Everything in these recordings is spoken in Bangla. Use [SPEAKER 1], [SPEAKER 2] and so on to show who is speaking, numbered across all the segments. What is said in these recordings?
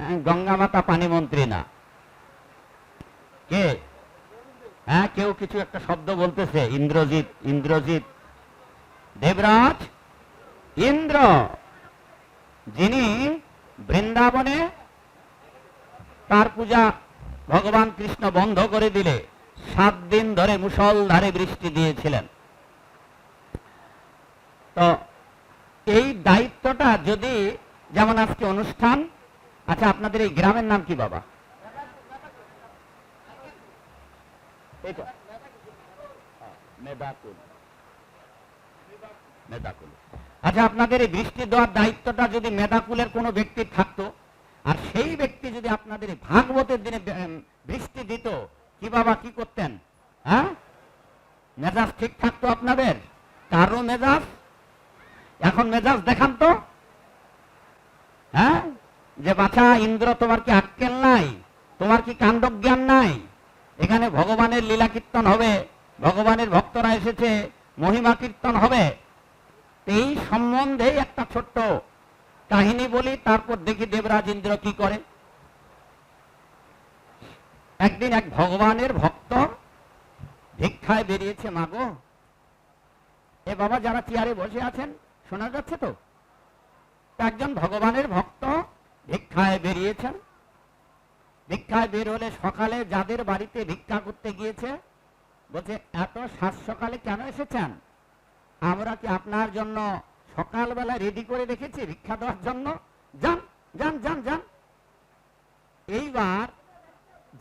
[SPEAKER 1] গঙ্গা মাতা পানি মন্ত্রী না। কে? হ্যাঁ কেউ কিছু একটা শব্দ বলতেছে। ইন্দ্রজিৎ ইন্দ্রজিৎ। দেবরাজ? ইন্দ্র! যিনি বৃন্দাবনে তার পূজা ভগবান কৃষ্ণ বন্ধ করে দিলে, সাত দিন ধরে মুসলধারে বৃষ্টি দিয়েছিলেন। তো এই দায়িত্বটা যদি যেমন আজকে অনুষ্ঠান আচ্ছা আপনাদের এই গ্রামের নাম কি বাবা? মেদাকুল মেদাকুল আচ্ছা আপনাদের এই বৃষ্টি দেওয়ার দায়িত্বটা যদি মেদাকুলের কোনো ব্যক্তি থাকতো, আর সেই ব্যক্তি যদি আপনাদের ভাগবতের দিনে বৃষ্টি দিত, কি বাবা, কি করতেন? হ্যাঁ? মেজাজ ঠিক থাকতো আপনাদের? কারও মেজাজ? এখন মেজাজ দেখান তো। হ্যাঁ? যে বাছা, ইন্দ্র তোমার কি আক্কেল নাই? তোমার কি কাণ্ডজ্ঞান নাই? এখানে ভগবানের লীলা কীর্তন হবে। ভগবানের ভক্তরা এসেছে, মহিমা কীর্তন হবে। এই সম্বন্ধে একটা ছোট্ট কাহিনী বলি, তারপর দেখি দেবরাজ ইন্দ্র কি করে। একদিন এক ভগবানের ভক্ত ভিক্ষায় বেরিয়েছে মাগো এ বাবা যারা চেয়ারে বসে আছেন, শোনা যাচ্ছে তো একজন ভগবানের ভক্ত ভিক্ষায় বেরিয়েছেন ভিক্ষায় বের হলে সকালে যাদের বাড়িতে ভিক্ষা করতে গিয়েছে, বলছে, এত সাত সকালে কেন এসেছেন? আমরা কি আপনার জন্য সকালবেলা রেডি করে রেখেছি ভিক্ষা দেওয়ার জন্য? যান যান যান যান। এইবার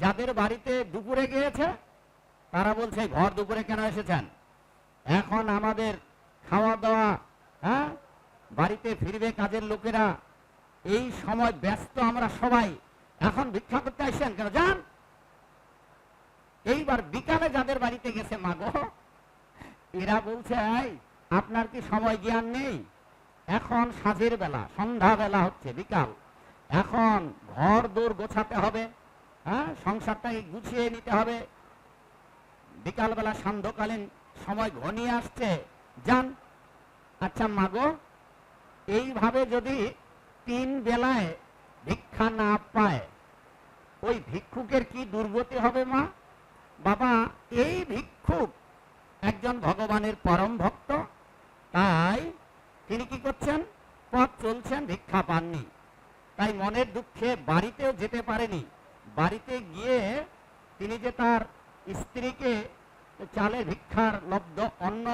[SPEAKER 1] যাদের বাড়িতে দুপুরে গিয়েছে, তারা বলছে ঘর দুপুরে কেন এসেছেন? এখন আমাদের খাওয়া দাওয়া হ্যাঁ? বাড়িতে ফিরবে কাজের লোকেরা এই সময় ব্যস্ত আমরা সবাই। এখন ভিক্ষা করতে আসছেন কেন? যান। এইবার বিকালে যাদের বাড়িতে গেছে মাগো এরা বলছে "এই, আপনার কি সময় জ্ঞান নেই? এখন সাজের বেলা সন্ধ্যা বেলা হচ্ছে বিকাল। এখন ঘর দৌড় গোছাতে হবে হ্যাঁ? সংসারটাকে গুছিয়ে নিতে হবে। বিকালবেলা সান্ধ্যকালীন সময় ঘনিয়ে আসছে। যান। আচ্ছা মাগো এইভাবে যদি তিন বেলায় ভিক্ষা না পায়, ওই ভিক্ষুকের কি দুর্গতি হবে মা? বাবা, এই ভিক্ষুক একজন ভগবানের পরম ভক্ত, তাই তিনি কি করছেন? পথ চলছেন, ভিক্ষা পাননি। তাই মনের দুঃখে বাড়িতেও যেতে পারেনি। বাড়িতে গিয়ে তিনি যে তার স্ত্রীকে চালে ভিক্ষার লব্ধ অন্ন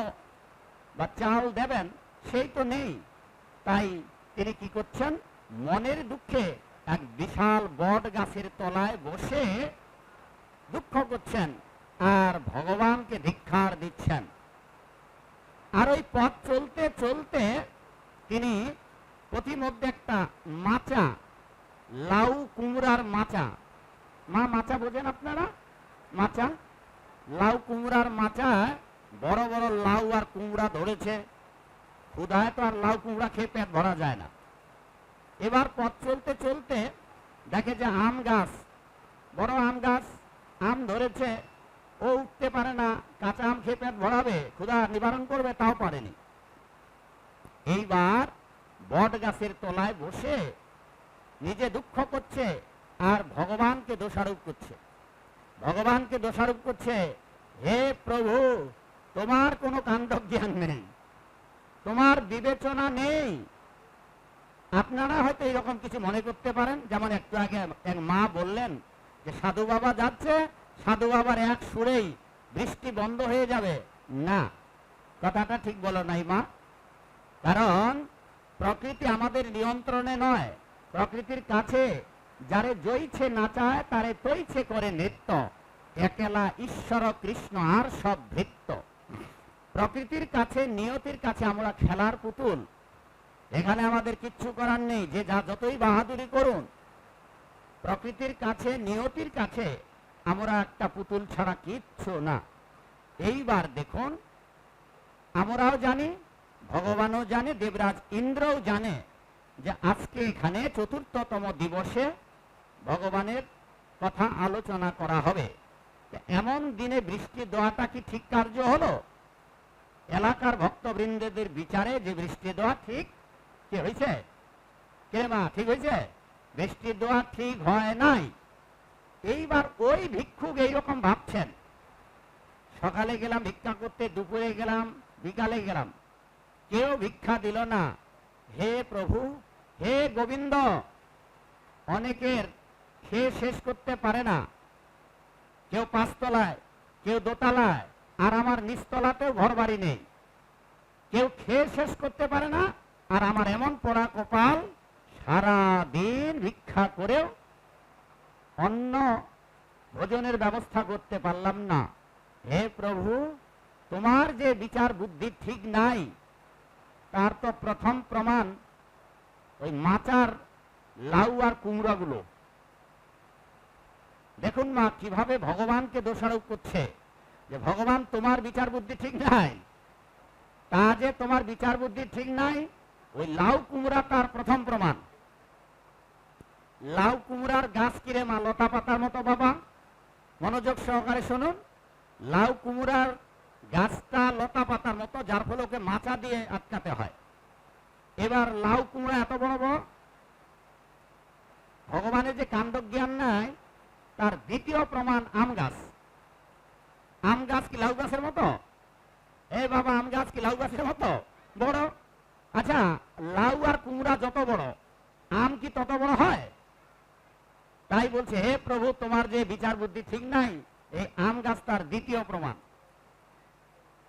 [SPEAKER 1] বা চাল দেবেন, সেই তো নেই। তাই তিনি কি করছেন? মনের দুঃখে এক বিশাল বট গাছের তলায় বসে দুঃখ করছেন আর ভগবানকে ধিক্ষার দিচ্ছেন। আর ওই পথ চলতে চলতে তিনি প্রতিমধ্যে একটা মাচা, লাউ কুমড়ার মাচা। মা, মাচা বোঝেন আপনারা? মাচা? লাউ কুমড়ার মাচায় বড় বড় লাউ আর কুমড়া ধরেছে। ক্ষুধায় তো আর লাউ কুমড়া খেয়ে পেট ভরা যায় না। এবার পথ চলতে চলতে দেখে যে আম গাছ, বড় আম গাছ, আম ধরেছে, ও উঠতে পারে না, কাঁচা আম খেয়ে পেট ভরাবে, ক্ষুধা নিবারণ করবে, তাও পারেনি। এইবার বট গাছের তলায় বসে নিজে দুঃখ করছে আর ভগবানকে দোষারোপ করছে। ভগবানকে দোষারোপ করছে, হে প্রভু, তোমার কোনো কাণ্ড জ্ঞান নেই। তোমার বিবেচনা নেই। আপনারা হয়তো এরকম কিছু মনে করতে পারেন। যেমন একটু আগে এক মা বললেন যে, সাধু বাবা যাচ্ছে, সাধু বাবার এক সুরেই বৃষ্টি বন্ধ হয়ে যাবে। না, কথাটা ঠিক বলো নাই মা। কারণ প্রকৃতি আমাদের নিয়ন্ত্রণে নয়। প্রকৃতির কাছে যারে জইছে নাচায় তারে তৈছে করে নৃত্য। একেলা ঈশ্বর কৃষ্ণ আর সব ভৃত্য। প্রকৃতির কাছে, নিয়তির কাছে আমরা খেলার পুতুল। এখানে আমাদের কিচ্ছু করার নেই, যে যা যতই বাহাদুরি করুন। প্রকৃতির কাছে, নিয়তির কাছে আমরা একটা পুতুল ছাড়া কিচ্ছু না। এইবার দেখুন, আমরাও জানি, ভগবানও জানে, দেবরাজ ইন্দ্রও জানে যে আজকে এখানে চতুর্থতম দিবসে ভগবানের কথা আলোচনা করা হবে। এমন দিনে বৃষ্টি দেওয়াটা কি ঠিক কার্য হলো? এলাকার ভক্তবৃন্দদের বিচারে যে বৃষ্টি দেওয়া ঠিক, কি হয়েছে কে মা, ঠিক হয়েছে বৃষ্টি দোয়া ঠিক হয় নাই। এইবার ওই ভিক্ষুক এইরকম ভাবছেন। সকালে গেলাম, ভিক্ষা করতে, দুপুরে গেলাম, বিকালে গেলাম। কেউ ভিক্ষা দিল না। হে প্রভু, হে গোবিন্দ, অনেকের খেয়ে শেষ করতে পারে না। কেউ পাঁচতলায়, কেউ দোতলায় আর আমার নিচতলাতেও ঘর বাড়ি নেই। কেউ খেয়ে শেষ করতে পারে না, আর আমার এমন পড়া কপাল সারা দিন ভিক্ষা করেও অন্য ভোজনের ব্যবস্থা করতে পারলাম না। হে প্রভু, তোমার যে বিচার বুদ্ধি ঠিক নাই, তার তো প্রথম প্রমাণ ওই মাচার লাউ আর কুমড়াগুলো। দেখুন মা, কীভাবে ভগবানকে দোষারোপ করছে। যে ভগবান, তোমার বিচার বুদ্ধি ঠিক নাই। তা যে তোমার বিচার বুদ্ধি ঠিক নাই, ওই লাউ কুমড়া তার প্রথম প্রমাণ। লাউ কুমড়ার গাছ কিরে মা লতা পাতার মতো বাবা? মনোযোগ সহকারে শুনুন। লাউ কুমড়ার গাছটা লতা পাতার মতো, যার ফলে ওকে মাচা দিয়ে আটকাতে হয়। এবার লাউ কুমড়া এত বড় বড়। ভগবানের যে কাণ্ড জ্ঞান নাই, তার দ্বিতীয় প্রমাণ আম গাছ। আম গাছ কি লাউ গাছের মতো? এই বাবা, আম গাছ কি লাউ গাছের মতো? বড়? আচ্ছা লাউ আর কুমড়া যত বড়, আম কি তত বড় হয়? তাই বলছে, হে প্রভু, তোমার যে বিচার বুদ্ধি ঠিক নাই, এই আম গাছ তার দ্বিতীয় প্রমাণ।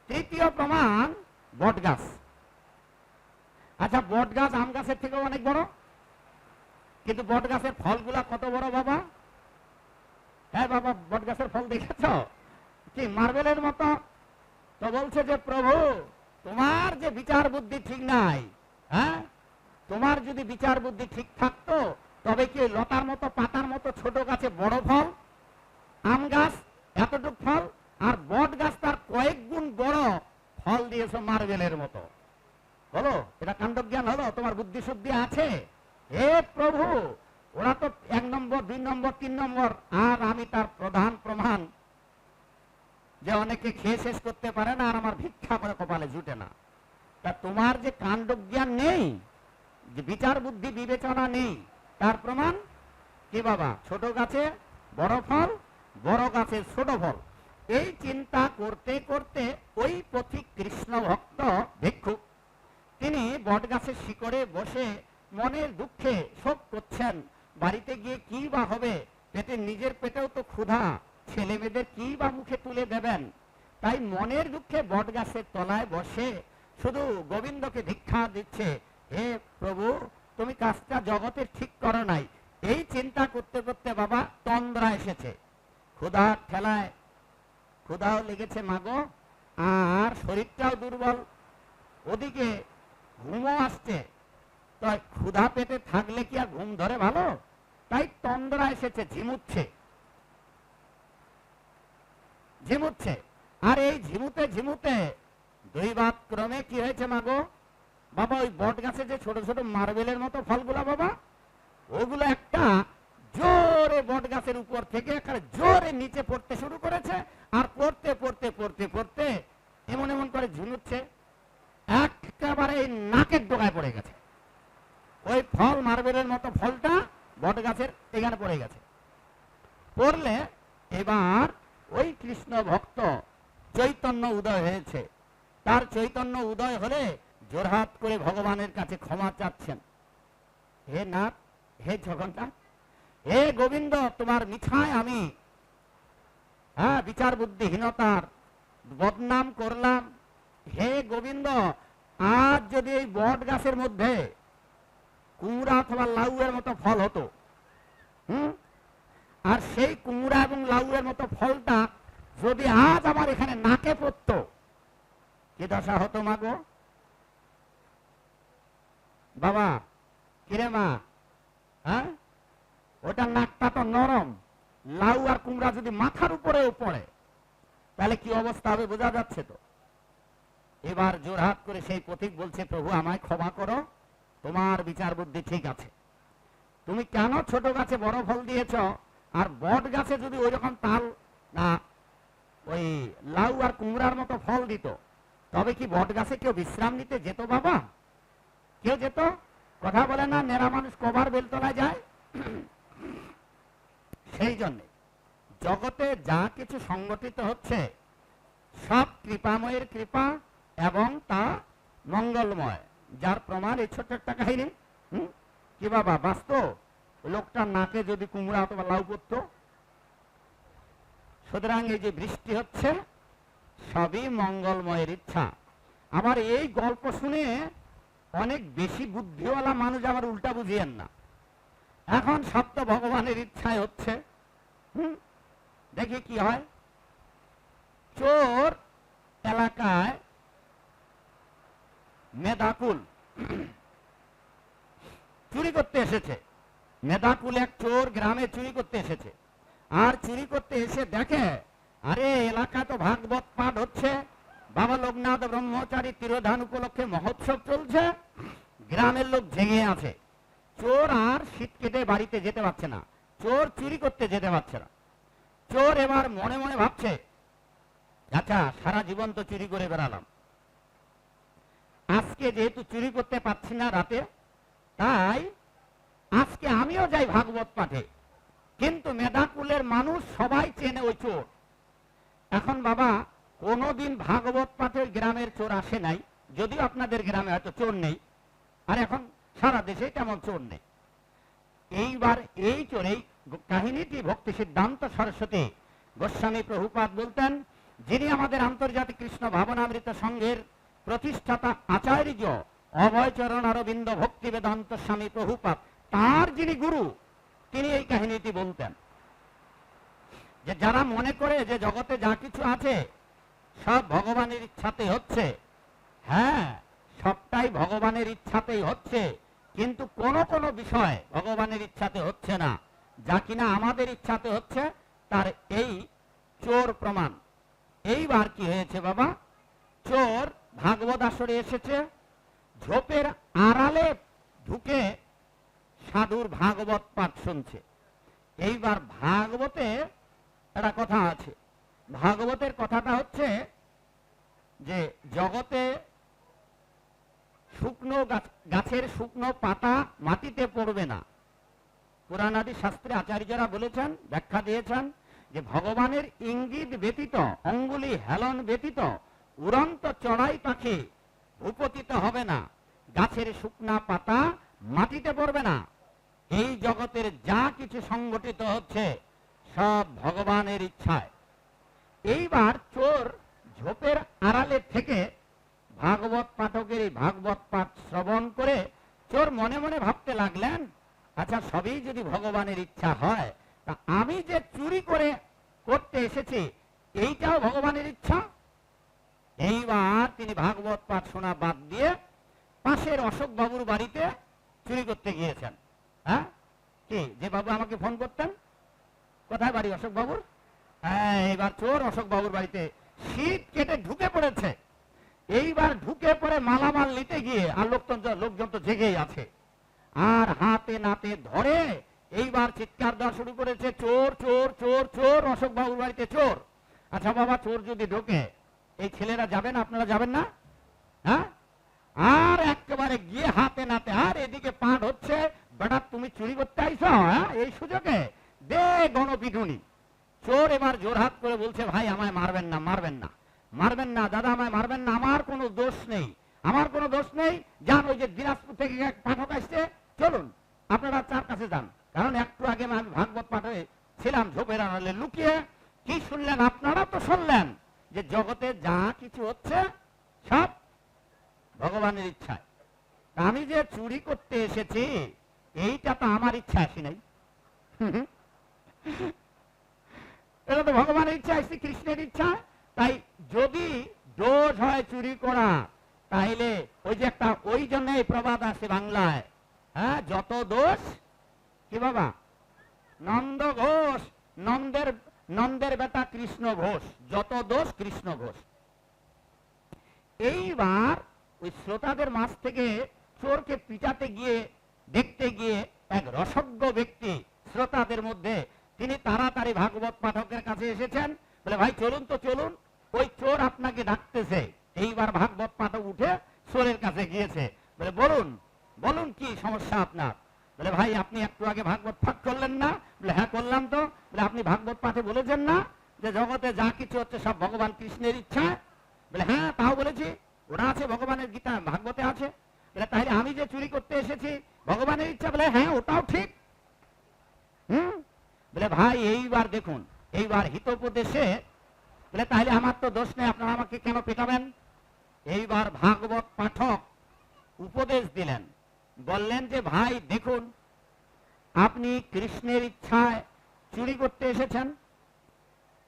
[SPEAKER 1] তৃতীয় প্রমাণ, বট গাছ। আচ্ছা বট গাছ আম গাছের থেকেও অনেক বড়? কিন্তু বট গাছের ফলগুলা কত বড় বাবা? হ্যাঁ বাবা, বট গাছের ফল দেখেছ? কি মার্বেলের মতো? তো বলছে যে, প্রভু, তোমার যে বিচার বুদ্ধি ঠিক নাই হ্যাঁ? তোমার যদি বিচার বুদ্ধি ঠিক থাকতো, তবে কি লতার মতো, পাতার মতো ছোট গাছে বড় ফল, আম গাছ, এতটুক ফল, আর বট গাছ তার কয়েক গুণ বড় ফল দিয়েছে মার্বেলের মতো? বলো, এটা কাণ্ডজ্ঞান হলো? তোমার বুদ্ধি শুদ্ধি আছে? হে প্রভু, ওরা তো এক নম্বর, দুই নম্বর, তিন নম্বর, আর আমি তার প্রধান প্রমাণ যে অনেকে খেয়ে শেষ করতে পারে না আর আমার ভিক্ষা করে কপালে জুটে না। তা তোমার যে কাণ্ড জ্ঞান নেই, যে বিচার বুদ্ধি বিবেচনা নেই, তার প্রমাণ? কি বাবা, ছোট গাছে বড় ফল, বড় গাছে ছোট ফল। এই চিন্তা করতে করতে ওই পথিক কৃষ্ণ ভক্ত ভিক্ষুক, তিনি বট গাছের শিকড়ে বসে মনের দুঃখে শোক করছেন, বাড়িতে গিয়ে কি বা হবে পেটে নিজের পেটেও তো ক্ষুধা। ছেলে মেয়েদের কি বা মুখে তুলে দেবেন? তাই মনের দুঃখে বট গাছের তলায় বসে শুধু গোবিন্দকে ভিক্ষা দিচ্ছে। হে প্রভু, তুমি কাজটা জগতের ঠিক করো নাই। এই চিন্তা করতে করতে বাবা তন্দ্রা এসেছে। ক্ষুধার ঠেলায় ক্ষুধাও লেগেছে মাগো, আর শরীরটাও দুর্বল। ওদিকে ঘুমও আসছে। তাই ক্ষুধা পেটে থাকলে কি আর ঘুম ধরে ভালো? তাই তন্দ্রা এসেছে, ঝিমুচ্ছে। ঝিমুচ্ছে। আর এই ঝিমুতে ঝিমুতে দৈবাত ক্রমে কি হয়েছে মাগো? বাবা, ওই বট গাছে যে ছোট ছোট মার্বেলের মতো ফলগুলা বাবা ওগুলো একটা জোরে বট গাছের উপর থেকে জোরে নিচে পড়তে শুরু করেছে, আর পড়তে পড়তে পড়তে পড়তে এমন এমন করে ঝুনুচ্ছে একেবারে নাকের ডোকায় পড়ে গেছে। ওই ফল মার্বেলের মতো ফলটা বট গাছের এখানে পড়ে গেছে। পড়লে এবার ওই কৃষ্ণ ভক্ত চৈতন্য উদয় হয়েছে। তার চৈতন্য উদয় হলে জোরহাত করে ভগবানের কাছে ক্ষমা চাচ্ছেন। হে নাথ, হে জগন্নাথ, হে গোবিন্দ, তোমার মিছায় আমি। হ্যাঁ বিচার বুদ্ধিহীনতার বদনাম করলাম। হে গোবিন্দ, আজ যদি এই বট গাছের মধ্যে কুমড়া অথবা লাউয়ের মতো ফল হতো, হুম? আর সেই কুমড়া এবং লাউয়ের মতো ফলটা যদি আজ আমার এখানে নাকে পড়তো, কি দশা হতো মাগো বাবা কিরে মা? হ্যাঁ? ওটা নাকটা তো নরম। লাউ আর কুমড়া যদি মাথার উপরেও পড়ে, তাহলে কি অবস্থা হবে বোঝা যাচ্ছে তো? এবার জোরহাত করে সেই পথিক বলছে, প্রভু, আমায় ক্ষমা করো। তোমার বিচার বুদ্ধি ঠিক আছে। তুমি কেন ছোট গাছে বড় ফল দিয়েছ? আর বট গাছে যদি ওই রকম তাল, না, ওই লাউ আর কুমড়ার মতো ফল দিত, তবে কি বট গাছে কেউ বিশ্রাম নিতে যেত বাবা? কেউ যেত? কথা বলে না, নেড়া মানুষ কবার বেলতলায় যায়? সেই জন্যে জগতে যা কিছু সংগঠিত হচ্ছে, সব কৃপাময়ের কৃপা এবং তা মঙ্গলময়। যার প্রমাণ এই ছোট্ট একটা কাহিনী? কি বাবা, বাস্তব? লোকটার নাকে যদি কুমড়া অথবা লাউ করতো সুতরাং এই যে বৃষ্টি হচ্ছে, সবই মঙ্গলময়ের ইচ্ছা। আমার এই গল্প শুনে অনেক বেশি বুদ্ধিওয়ালা মানুষ আবার উল্টা বুঝিয়েন না। এখন সব তো ভগবানের ইচ্ছায় হচ্ছে, হুম, দেখি কি হয়। চোর এলাকায় মেধাকুল চুরি করতে এসেছে। মেধাকুল এক চোর গ্রামে চুরি করতে এসেছে। আর চুরি করতে এসে দেখে, আরে এলাকা তো ভাগবত পাঠ হচ্ছে। বাবা লোকনাথ ব্রহ্মচারী তিরোধান উপলক্ষে মহোৎসব চলছে। গ্রামের লোক জেগে আছে। চোর আর শীত কেটে বাড়িতে যেতে পারছে না। চোর চুরি করতে যেতে পারছে না। চোর এবার মনে মনে ভাবছে আচ্ছা সারা জীবন তো চুরি করে বেড়ালাম। আজকে যেহেতু চুরি করতে পারছি না রাতে, তাই আমিও যাই ভাগবত পাঠে। কিন্তু মেধাকুলের মানুষ সবাই চেনে ওই চোর। এখন বাবা, কোনোদিন ভাগবত পাঠের গ্রামের চোর আসে নাই। যদিও আপনাদের গ্রামে হয়তো চোর নেই। আর এখন সারা দেশে তেমন চোর নেই। এইবার এই চোর এই কাহিনীটি ভক্তি সিদ্ধান্ত সরস্বতী গোস্বামী প্রভুপাত বলতেন, যিনি আমাদের আন্তর্জাতিক কৃষ্ণ ভাবনামৃত সংঘের প্রতিষ্ঠাতা আচার্য অভয়চরণ অরবিন্দ ভক্তি বেদান্ত স্বামী প্রভুপাদ। তার যিনি গুরু, তিনি এই কাহিনীটি বলতেন। যে যারা মনে করে যে জগতে যা কিছু আছে, সব ভগবানের ইচ্ছাতে হচ্ছে। হ্যাঁ সবটাই ভগবানের ইচ্ছাতেই হচ্ছে, কিন্তু কোন কোন বিষয় ভগবানের ইচ্ছাতে হচ্ছে না। যা কিনা আমাদের ইচ্ছাতে হচ্ছে, তার এই চোর প্রমাণ। এইবার কি হয়েছে বাবা? চোর ভাগবত আসরে এসেছে, ঝোপের আড়ালে ঢুকে সাধুর ভাগবত পাঠ শুনছে। এইবার ভাগবতে একটা কথা আছে। ভাগবতের কথাটা হচ্ছে যে, জগতে শুকনো গাছের শুকনো পাতা মাটিতে পড়বে না। পুরাণাদি শাস্ত্রে আচার্যরা বলেছেন, ব্যাখ্যা দিয়েছেন যে, ভগবানের ইঙ্গিত ব্যতীত, অঙ্গুলি হেলন ব্যতীত, উড়ন্ত চড়াই পাখি ভূপতিত হবে না। গাছের শুকনা পাতা মাটিতে পড়বে না। এই জগতের যা কিছু সংগঠিত হচ্ছে, সব ভগবানের ইচ্ছায়। এইবার চোর ঝোপের আড়ালে থেকে ভাগবত পাঠকের ভাগবত পাঠ শ্রবণ করে চোর মনে মনে ভাবতে লাগলেন আচ্ছা সবই যদি ভগবানের ইচ্ছা হয়, তা আমি যে চুরি করে করতে এসেছি, এইটাও ভগবানের ইচ্ছা? এইবার তিনি ভাগবত পাঠ শোনা বাদ দিয়ে পাশের অশোক বাবুর বাড়িতে চুরি করতে গিয়েছেন। হ্যাঁ? কি, যে বাবু আমাকে ফোন করতেন? কোথায় বাড়ি, অশোক বাবুর? হ্যাঁ এবার চোর অশোক বাবুর বাড়িতে। শীত কেটে ঢুকে পড়েছে। এইবার ঢুকে পড়ে মালামাল নিতে গিয়ে আর লোকজন লোকজন তো জেগেই আছে। আর হাতে নাতে ধরে এইবার চিৎকার দেওয়া শুরু করেছে, চোর চোর চোর চোর, অশোক বাবুর বাড়িতে চোর। আচ্ছা বাবা, চোর যদি ঢোকে, এই ছেলেরা যাবেন, আপনারা যাবেন না? হ্যাঁ? আর একেবারে গিয়ে হাতে নাতে, আর এদিকে পাঠ হচ্ছে বেটা, তুমি চুরি করতে আইছো হ্যাঁ? এই সুযোগে? দে গণপিটুনি। চোর এবার জোরহাত করে বলছে, ভাই, আমায় মারবেন না মারবেন না। মারবেন না, দাদা, আমায় মারবেন না। আমার কোনো দোষ নেই। আমার কোনো দোষ নেই। যান, ওই যে দিনাজপুর থেকে এক পাঠক আসছে। চলুন, আপনারা তার কাছে যান। কারণ একটু আগে আমি ভাগবত পাঠে ছিলাম ঝোপের আড়ালে লুকিয়ে। কি শুনলেন আপনারা? তো শুনলেন যে জগতে যা কিছু হচ্ছে, সব ভগবানের ইচ্ছায়। আমি যে চুরি করতে এসেছি এইটা তো আমার ইচ্ছা আসি নাই। এটা তো ভগবানের ইচ্ছা শ্রী কৃষ্ণের ইচ্ছা। তাই যদি দোষ হয় চুরি করা তাইলে ওই যে একটা ওই জন্য এই প্রবাদ আছে বাংলায়। হ্যাঁ যত দোষ কি বাবা? নন্দ ঘোষ নন্দের নন্দের বেটা কৃষ্ণ ঘোষ যত দোষ কৃষ্ণ ঘোষ। এইবার ওই শ্রোতাদের মাঝ থেকে চোরকে পিটাতে গিয়ে দেখতে গিয়ে এক রসজ্ঞ ব্যক্তি শ্রোতাদের মধ্যে তিনি তাড়াতাড়ি ভাগবত পাঠকের কাছে এসেছেন। বলে, ভাই, চলুন তো, চলুন। ওই চোর আপনাকে ডাকতেছে। এইবার ভাগবত পাঠক উঠে চোরের কাছে গিয়েছে। বলে, বলুন বলুন কি সমস্যা আপনার? বলে, ভাই, আপনি একটু আগে ভাগবত পাঠ করলেন না? বলে হ্যাঁ করলাম তো। বলে, আপনি ভাগবত পাঠে বলেছেন না যে জগতে যা কিছু হচ্ছে সব ভগবান কৃষ্ণের ইচ্ছা? বলে হ্যাঁ তাও বলেছি। ওরা আছে ভগবানের গীতা ভাগবতে আছে বলে তাহলে আমি যে চুরি করতে এসেছি ভগবানের ইচ্ছা বলে হ্যাঁ ওটাও ঠিক হুম বলে ভাই এইবার দেখুন এইবার হিতোপদেশে বলে তাহলে আমার তো দোষ নেই আপনারা আমাকে কেন পেটাবেন এইবার ভাগবত পাঠক উপদেশ দিলেন বললেন যে ভাই দেখুন আপনি কৃষ্ণের ইচ্ছায় চুরি করতে এসেছেন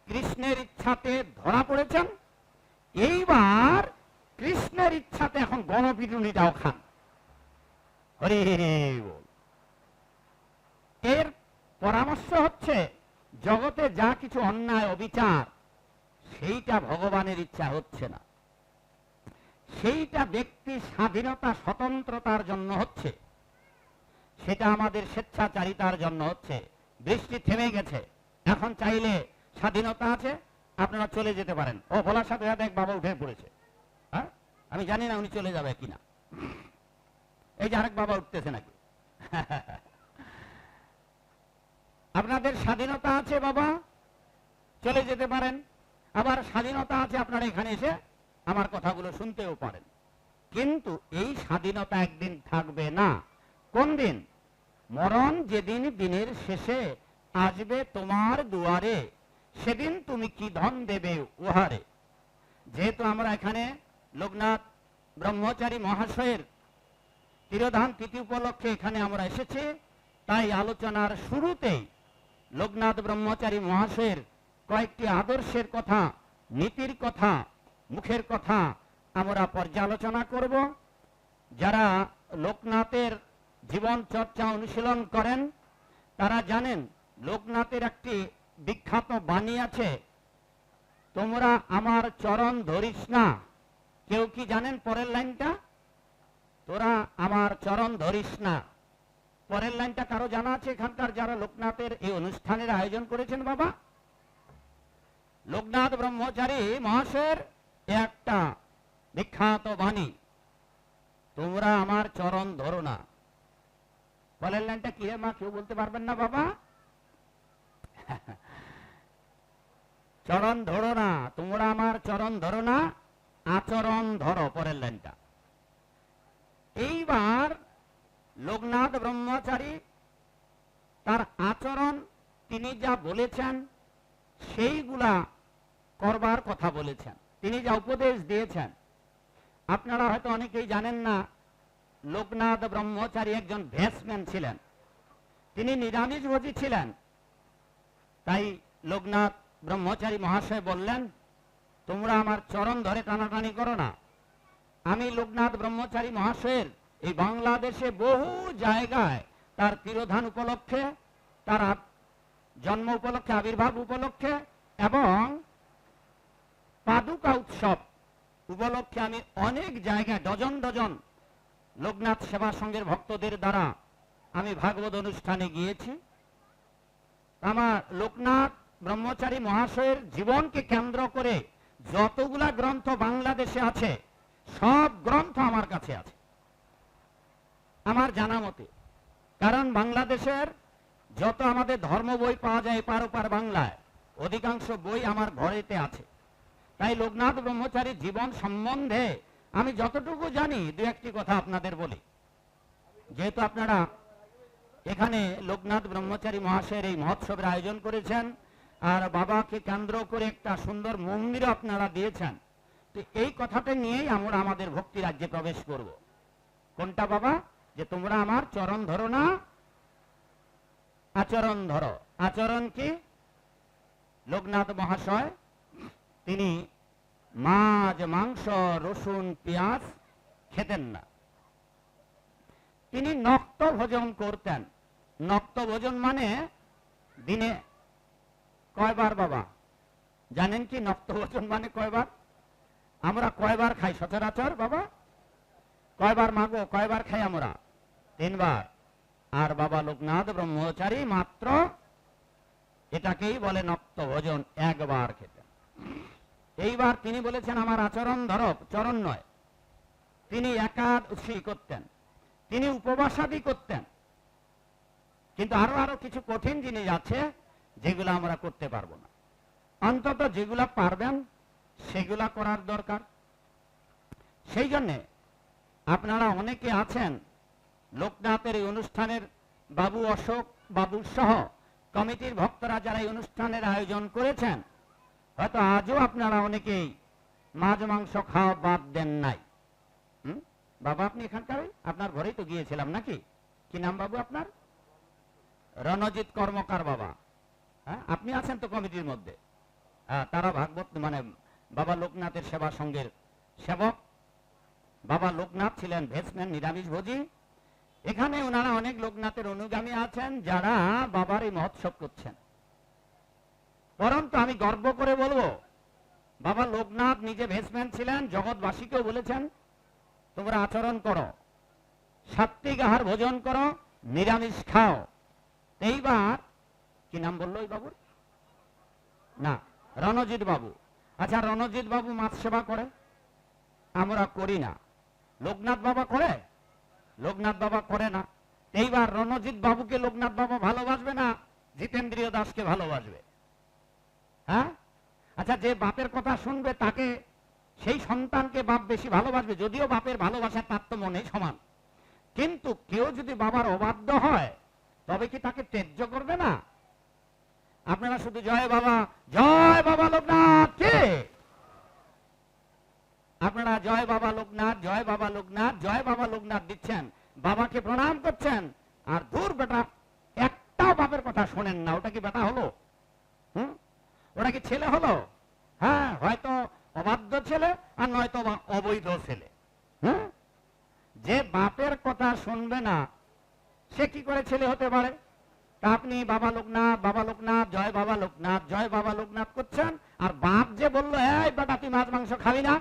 [SPEAKER 1] কৃষ্ণের ইচ্ছাতে ধরা পড়েছেন এইবার কৃষ্ণের ইচ্ছাতে এখন গণপিটুনিটাও খান হরে। এর পরামর্শ হচ্ছে, জগতে যা কিছু অন্যায়, অবিচার, সেইটা ভগবানের ইচ্ছা হচ্ছে না। সেইটা ব্যক্তি স্বাধীনতা, স্বতন্ত্রতার জন্য হচ্ছে। সেটা আমাদের স্বেচ্ছাচারিতার জন্য হচ্ছে। বৃষ্টি থেমে গেছে। এখন চাইলে স্বাধীনতা আছে, আপনারা চলে যেতে পারেন। ও ভোলার সাথে সাথে এক বাবা উঠে পড়েছে। হ্যাঁ? আমি জানি না উনি চলে যাবে কিনা। এই যে আরেক বাবা উঠতেছে নাকি? আপনাদের স্বাধীনতা আছে বাবা? চলে যেতে পারেন। আবার স্বাধীনতা আছে আপনারা এখানে এসে আমার কথাগুলো শুনতেও পারেন। কিন্তু এই স্বাধীনতা একদিন থাকবে না। কোন দিন? মরণ যেদিন দিনের শেষে আসবে তোমার দুয়ারে, সেদিন তুমি কি ধন দেবে উহারে। যেহেতু আমরা এখানে লোকনাথ ব্রহ্মচারী মহাশয়ের তিরোধান তিথি উপলক্ষে এখানে আমরা এসেছি। তাই আলোচনার শুরুতেই লোকনাথ ব্রহ্মচারী মহাশয়ের কয়েকটি আদর্শের কথা, নীতির কথা, মুখের কথা আমরা পর্যালোচনা করব। যারা লোকনাথের জীবন চর্চা অনুশীলন করেন, তারা জানেন লোকনাথের একটি বিখ্যাত বাণী আছে, তোমরা আমার চরণ ধরিস না। কেউ কি জানেন পরের লাইনটা? তোরা আমার চরণ ধরিস না। পরের লাইনটা কারও জানা আছে? এখানকার যারা লোকনাথের এই অনুষ্ঠানের আয়োজন করেছেন বাবা? লোকনাথ ব্রহ্মচারী মহাশয়ের একটা বিখ্যাত বাণী, তোমরা আমার চরণ ধরো না। পরের লাইনটা কিরে মা, কেউ বলতে পারবেন না বাবা? চরণ ধরো না, তোমরা আমার চরণ ধরো না, আচরণ ধরো পরের লাইনটা। এইবার লোকনাথ ব্রহ্মচারী তার আচরণ, তিনি যা বলেছেন, সেইগুলা করবার কথা বলেছেন। তিনি যা উপদেশ দিয়েছেন। আপনারা হয়তো অনেকেই জানেন না, লোকনাথ ব্রহ্মচারী একজন ভ্যাসম্যান ছিলেন। তিনি নিরামিষভোজী ছিলেন। তাই লোকনাথ ব্রহ্মচারী মহাশয় বললেন, তোমরা আমার চরণ ধরে টানাটানি করো না। আমি লোকনাথ ব্রহ্মচারী মহাশয়ের এই বাংলাদেশে বহু জায়গায় তার তিরোধান উপলক্ষে, তার জন্ম উপলক্ষে, আবির্ভাব উপলক্ষে এবং পাদুকা উৎসব উপলক্ষে আমি অনেক জায়গায়, ডজন ডজন লোকনাথ সেবা সংঘের ভক্তদের দ্বারা আমি ভাগবত অনুষ্ঠানে গিয়েছি। আমার লোকনাথ ব্রহ্মচারী মহাশয়ের জীবনকে কেন্দ্র করে যতগুলা গ্রন্থ বাংলাদেশে আছে সব গ্রন্থ আমার কাছে আছে। আমার জানা মতে, কারণ বাংলাদেশের যত আমাদের ধর্ম বই পাওয়া যায় এপার ওপার বাংলায়, অধিকাংশ বই আমার ঘরেতে আছে। তাই লোকনাথ ব্রহ্মচারীর জীবন সম্বন্ধে আমি যতটুকু জানি, দু একটি কথা আপনাদের বলি। যেহেতু আপনারা এখানে লোকনাথ ব্রহ্মচারী মহাশয়ের এই মহোৎসবের আয়োজন করেছেন, আর বাবাকে কেন্দ্র করে একটা সুন্দর মন্দিরও আপনারা দিয়েছেন তো এই কথাটা নিয়েই আমরা আমাদের ভক্তি রাজ্যে প্রবেশ করব। কোনটা বাবা? যে তোমরা আমার চরণ ধরো না। আচরণ ধরো। আচরণ কি? লোকনাথ মহাশয়, তিনি মাছ, মাংস, রসুন, পেঁয়াজ খেতেন না। তিনি নক্ত ভোজন করতেন। নক্ত ভোজন মানে দিনে কয়বার বাবা? জানেন কি নক্ত ভোজন মানে কয়বার? আমরা কয়বার খাই? সচরাচর বাবা? কয়বার মাগো? কয়বার খাই আমরা? তিনবার। আর বাবা লোকনাথ ব্রহ্মচারী মাত্র এটাকেই বলে নক্ত ভোজন, একবার খেতেন এইবার তিনি বলেছেন, আমার আচরণ ধরক চরণ নয়। তিনি একাদশী করতেন। তিনি উপবাসাদি করতেন। কিন্তু আরও আরও কিছু কঠিন জিনিস আছে যেগুলো আমরা করতে পারব না। অন্তত যেগুলা পারবেন সেগুলা করার দরকার। সেই জন্যে আপনারা অনেকে আছেন লোকনাথের এই অনুষ্ঠানের বাবু অশোক বাবু সহ কমিটির ভক্তরা যারা এই অনুষ্ঠানের আয়োজন করেছেন হয়তো আজও আপনারা অনেকেই মাছ মাংস খাওয়া বাদ দেন নাই? বাবা আপনি এখানকার আপনার ঘরেই তো গিয়েছিলাম নাকি? কি নাম বাবু আপনার? রণজিৎ কর্মকার বাবা। হ্যাঁ আপনি আছেন তো কমিটির মধ্যে? হ্যাঁ, তারা ভাগবত মানে বাবা লোকনাথের সেবা সঙ্গের সেবক। বাবা লোকনাথ ছিলেন ভেসম্যান নিরামিষ ভোজি। এখানে ওনারা অনেক লোকনাথের অনুগামী আছেন, যারা বাবার এই মহোৎসব করছেন। পরন্তু আমি গর্ব করে বলব, বাবা লোকনাথ নিজে ভেসম্যান ছিলেন, জগৎবাসীকেও বলেছেন, তোমরা আচরণ করো সাত্বিক আহার ভোজন করো, নিরামিষ খাও। এইবার, কি নাম বলল ওই বাবুর? না, রণজিৎ বাবু। আচ্ছা রণজিৎ বাবু মাছ সেবা করে? আমরা করি না। লোকনাথ বাবা করে? লোকনাথ বাবা করে না। এইবার রণজিৎ বাবুকে লোকনাথ বাবা ভালোবাসবে না? জিতেন্দ্রীয় দাসকে ভালোবাসবে। হ্যাঁ? আচ্ছা যে বাপের কথা শুনবে তাকে, সেই সন্তানকে বাপ বেশি ভালোবাসবে। যদিও বাপের ভালোবাসার তার তো মনে সমান। কিন্তু কেউ যদি বাবার অবাধ্য হয়, তবে কি তাকে ত্যায্য করবে না? আপনারা শুধু জয় বাবা জয় বাবা লোকনাথ, কে? আপনারা জয় বাবা লোকনাথ, জয় বাবা লোকনাথ, জয় বাবা লোকনাথ দিচ্ছেন, বাবাকে প্রণাম করছেন, আর দূর বেটা একটাও বাপের কথা শোনেন না, ওটা কি বেটা হলো? হুম? ওটা কি ছেলে হলো? হ্যাঁ হয়তো অবাধ্য ছেলে, আর নয়তো অবৈধ ছেলে। হ্যাঁ যে বাপের কথা শুনবে না, সে কি করে ছেলে হতে পারে? আপনি বাবা লোকনাথ বাবা লোকনাথ, জয় বাবা লোকনাথ, জয় বাবা লোকনাথ করছেন, আর বাপ যে বলল, এই বেটা, তুই মাছ, মাংস খাবি না?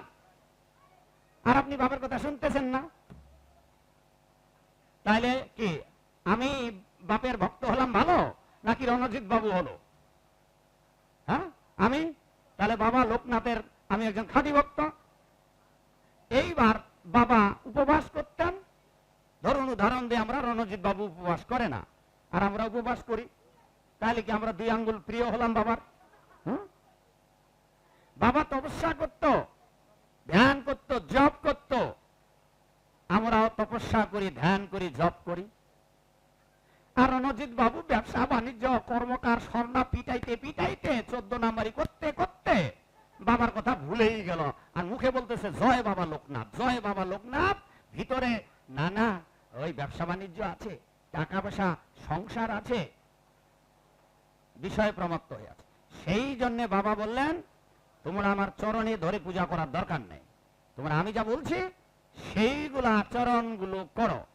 [SPEAKER 1] আর আপনি বাবার কথা শুনতেছেন না। তাইলে কি, আমি বাপের ভক্ত হলাম ভালো, নাকি রণজিৎ বাবু হলো? হ্যাঁ? আমি? তাহলে বাবা লোকনাথের, আমি একজন খাদি ভক্ত। এইবার বাবা উপবাস করতেন। ধরুন, উদাহরণ দিয়ে আমরা রণজিৎ বাবু উপবাস করে না। আর আমরা উপবাস করি। তাহলে কি আমরা দুই আঙ্গুল প্রিয় হলাম বাবার? বাবা তপস্যা করত, ধ্যান করত, জপ করত। আমরাও তপস্যা করি, ধ্যান করি, জপ করি। আর রণজিৎ বাবু ব্যবসা, বাণিজ্য, কর্মকার, স্বর্ণা পিটাইতে পিটাইতে চোদ্দ নাম্বারি করতে করতে বাবার কথা ভুলেই গেল। আর মুখে বলতেছে, জয় বাবা লোকনাথ, জয় বাবা লোকনাথ, ভিতরে না না ওই ব্যবসা বাণিজ্য আছে টাকা পয়সা সংসার আছে। বিষয় প্রমত্ত হয়ে আছে। সেই জন্য বাবা বললেন, তোমরা আমার চরণে ধরে পূজা করার দরকার নেই। তোমরা আমি যা বলছি, সেইগুলো আচরণগুলো করো।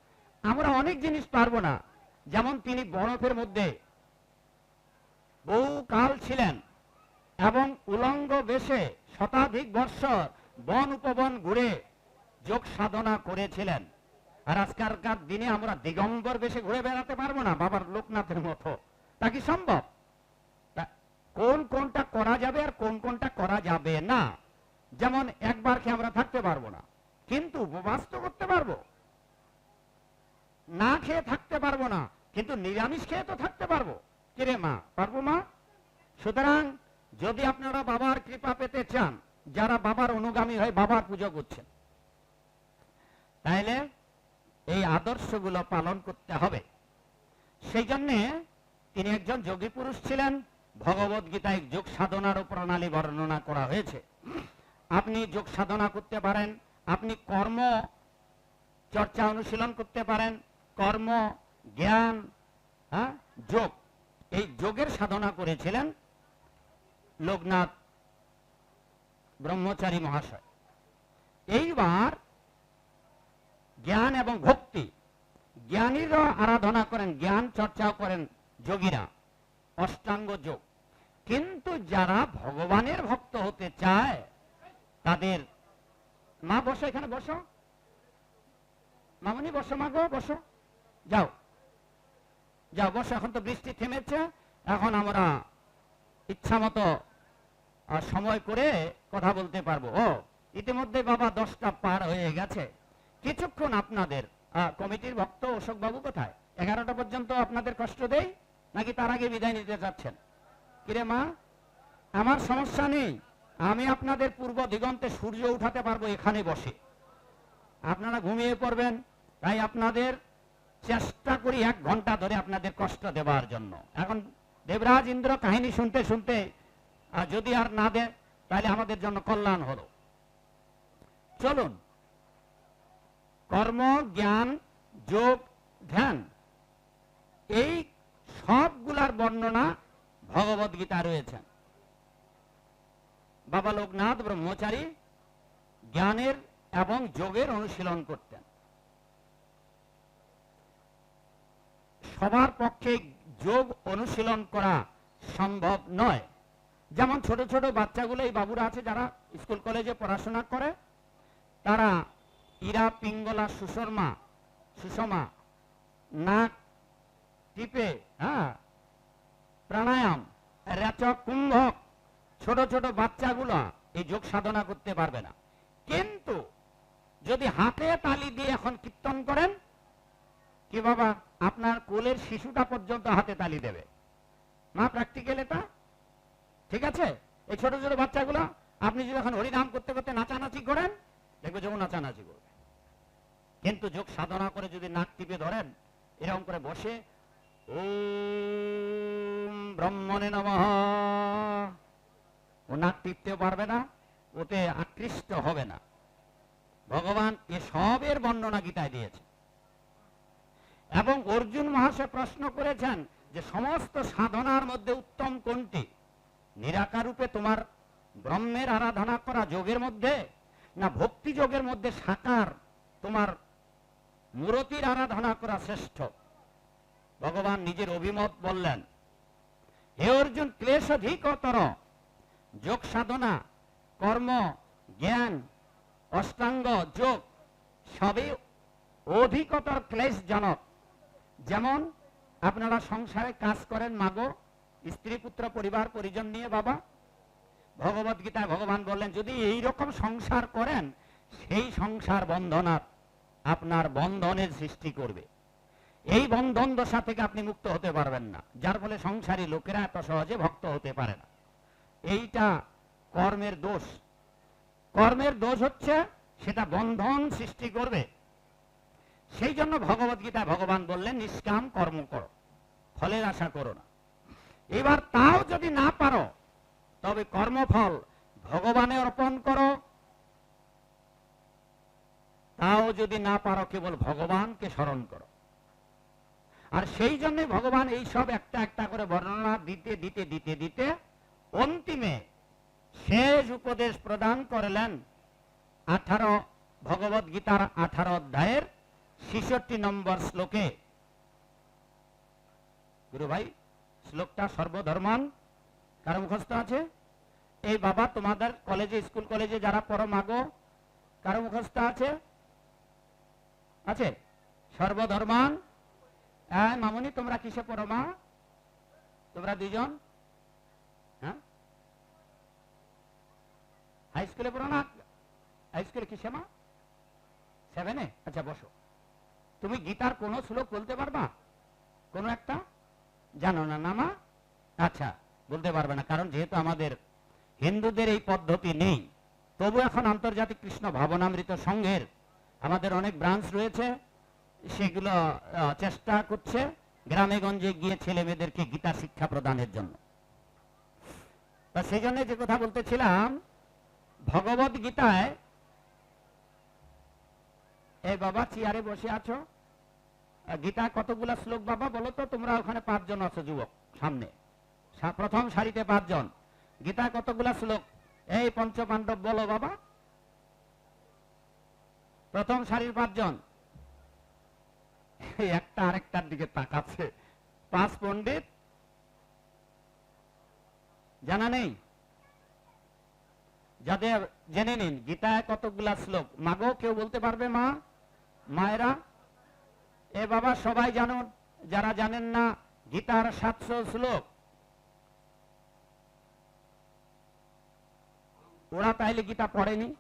[SPEAKER 1] আমরা অনেক জিনিস পারব না। যেমন তিনি বরফের মধ্যে বহু কাল ছিলেন এবং উলঙ্গ বেশে শতাধিক বৎসর বন উপবন ঘুরে যোগ সাধনা করেছিলেন। আর আজকালকার দিনে আমরা দিগম্বর বেশে ঘুরে বেড়াতে পারব না, বাবার লোকনাথের মতো। তা কি সম্ভব? কোন কোনটা করা যাবে আর কোন কোনটা করা যাবে না, যেমন একবার খেয়ে আমরা থাকতে পারব না, কিন্তু উপবাস তো করতে পারব। না খেয়ে থাকতে পারব না, কিন্তু নিরামিষ খেয়ে তো থাকতে পারব। কিরে মা, পারব মা? সুতরাং যদি আপনারা বাবার কৃপা পেতে চান, যারা বাবার অনুগামী হয়ে বাবার পুজো করছেন, তাইলে এই আদর্শগুলো পালন করতে হবে। সেই জন্যে তিনি একজন যোগী পুরুষ ছিলেন। ভগবত গীতায় যোগ সাধনার প্রণালী বর্ণনা করা হয়েছে। আপনি যোগ সাধনা করতে পারেন, আপনি কর্ম চর্চা অনুশীলন করতে পারেন, কর্ম, জ্ঞান হ্যাঁ যোগ। এই যোগের সাধনা করেছিলেন লোকনাথ ব্রহ্মচারী মহাশয়। এইবার জ্ঞান এবং ভক্তি। জ্ঞানীরা আরাধনা করেন, জ্ঞান চর্চাও করেন যোগীরা। অষ্টাঙ্গ যোগ। কিন্তু যারা ভগবানের ভক্ত হতে চায়, তাদের মা বসো এখানে, বসো। মামনি, বসো মা গো, বসো। যাও। যাও, বসো। এখন তো বৃষ্টি থেমেছে। এখন আমরা ইচ্ছা মতো সময় করে কথা বলতে পারব। ও, ইতিমধ্যে বাবা দশটা পার হয়ে গেছে। কিছুক্ষণ আপনাদের কমিটির ভক্ত অশোক বাবু কোথায়? এগারোটা পর্যন্ত আপনাদের কষ্ট দেই, নাকি তার আগে বিদায় নিতে চাচ্ছেন? কিরে মা, আমার সমস্যা নেই। আমি আপনাদের পূর্ব দিগন্তে সূর্য উঠাতে পারব এখানে বসে। আপনারা ঘুমিয়ে পড়বেন, তাই আপনাদের চেষ্টা করি এক ঘণ্টা ধরে আপনাদের কষ্ট দেওয়ার জন্য। এখন দেবরাজ ইন্দ্র কাহিনী শুনতে শুনতে যদি আর না দেয়, তাহলে আমাদের জন্য কল্যাণ হলো। চলুন। কর্ম, জ্ঞান, যোগ, ধ্যান। এই সবগুলার বর্ণনা ভগবত গীতা রয়েছেন বাবা লোকনাথ ব্রহ্মচারী জ্ঞানের এবং যোগের অনুশীলন করতেন। সবার পক্ষে যোগ অনুশীলন করা সম্ভব নয়। যেমন ছোট ছোট বাচ্চাগুলো, এই বাবুরা আছে যারা স্কুল, কলেজে পড়াশোনা করে, তারা ইরা, পিঙ্গলা, সুশর্মা, সুষমা, নাক, টিপে হ্যাঁ প্রাণায়াম রেচক কুম্ভক, ছোট ছোট বাচ্চাগুলো এই যোগ সাধনা করতে পারবে না। কিন্তু যদি হাতে তালি দিয়ে এখন কীর্তন করেন, কি বাবা, আপনার কোলের শিশুটা পর্যন্ত হাতে তালি দেবে। মা প্র্যাকটিক্যাল এটা? ঠিক আছে? এই ছোট ছোট বাচ্চাগুলো, আপনি যদি এখন হরিনাম করতে করতে নাচানাচি করেন, দেখবে যখন নাচানাচি করবে। কিন্তু যোগ সাধনা করে যদি নাক টিপে ধরেন, এরকম করে বসে, ওম ব্রহ্মণে নমঃ। ও নাক টিপতেও পারবে না, ওতে আকৃষ্ট হবে না। ভগবান এ সবের বর্ণনা গীতায় দিয়েছে। এবং অর্জুন মহাশয় প্রশ্ন করেছেন যে, সমস্ত সাধনার মধ্যে উত্তম কোনটি? নিরাকার রূপে তোমার ব্রহ্মের আরাধনা করা যোগের মধ্যে, না ভক্তি যোগের মধ্যে সাকার তোমার মূরতির আরাধনা করা শ্রেষ্ঠ। ভগবান নিজের অভিমত বললেন, হে অর্জুন, ক্লেশ অধিকতর যোগ সাধনা, কর্ম, জ্ঞান, অষ্টাঙ্গ, যোগ, সবই অধিকতর ক্লেশজনক। যেমন, আপনারা সংসারে কাজ করেন মাগো, স্ত্রী, পুত্র, পরিবার, পরিজন নিয়ে বাবা। ভগবত গীতায় ভগবান বললেন, যদি এই রকম সংসার করেন, সেই সংসার বন্ধনার আপনার বন্ধনের সৃষ্টি করবে। এই বন্ধন দশা থেকে আপনি মুক্ত হতে পারবেন না। যার ফলে সংসারী লোকেরা এত সহজে ভক্ত হতে পারে না। এইটা কর্মের দোষ। কর্মের দোষ হচ্ছে সেটা বন্ধন সৃষ্টি করবে। সেই জন্য ভগবত গীতায় ভগবান বললেন, নিষ্কাম কর্ম করো, ফলের আশা করো না। এবার তাও যদি না পারো, তবে কর্মফল ভগবানে অর্পণ করো তাও যদি না পারো, কেবল ভগবানকে স্মরণ করো। আর সেই জন্য ভগবান এই সব একটা একটা করে বর্ণনা দিতে দিতে দিতে দিতে অন্তিমে শেষ উপদেশ প্রদান করলেন আঠারো ভগবত গীতার আঠারো অধ্যায়ের ছিষট্টি নম্বর শ্লোকে। গুরু ভাই, শ্লোকটা সর্বধর্মান। কারও মুখস্থ আছে? এই বাবা, তোমাদের কলেজে, স্কুল কলেজে যারা পরম মাগো, কারও মুখস্থ আছে? আছে? সর্বধর্মান। হ্যাঁ মামনি, তোমরা কিসে পড়ো, মা? তোমরা দুইজন? হ্যাঁ? হাই স্কুলে পড়ো না? হাই স্কুলে কিসে, মা? সেভেনে আচ্ছা বসো। তুমি গীতার কোন শ্লোক বলতে পারবা? কোন একটা? জানো না না, মা? আচ্ছা বলতে পারবে না, কারণ যেহেতু আমাদের হিন্দুদের এই পদ্ধতি নেই, তবু এখন আন্তর্জাতিক কৃষ্ণ ভাবনামৃত সংঘের আমাদের অনেক ব্রাঞ্চ রয়েছে, সেগুলো চেষ্টা করছে গ্রামে গঞ্জে গিয়ে ছেলে মেয়েদেরকে গীতা শিক্ষা প্রদানের জন্য। তা সেই জন্য যে কথা বলতেছিলাম, ভগবত গীতায় এই বাবা চেয়ারে বসে আছো? গীতা কতগুলা শ্লোক বাবা বলো তো, তোমরা ওখানে পাঁচজন আছো যুবক, সামনে। প্রথম সারিতে পাঁচজন। গীতা কতগুলা শ্লোক? এই পঞ্চ পাণ্ডব বলো বাবা। প্রথম সারির পাঁচজন। একটা আরেকটার দিকে তাকাচ্ছে। পাঁচ পণ্ডিত। জানা নেই। যাদের জেনে নিন, গীতায় কতগুলা শ্লোক। মাগো কেউ বলতে পারবে, মা? মায়েরা? এ বাবা, সবাই জানুন, যারা জানেন না, গীতার সাতশো শ্লোক। ওরা তাইলে গীতা পড়েনি?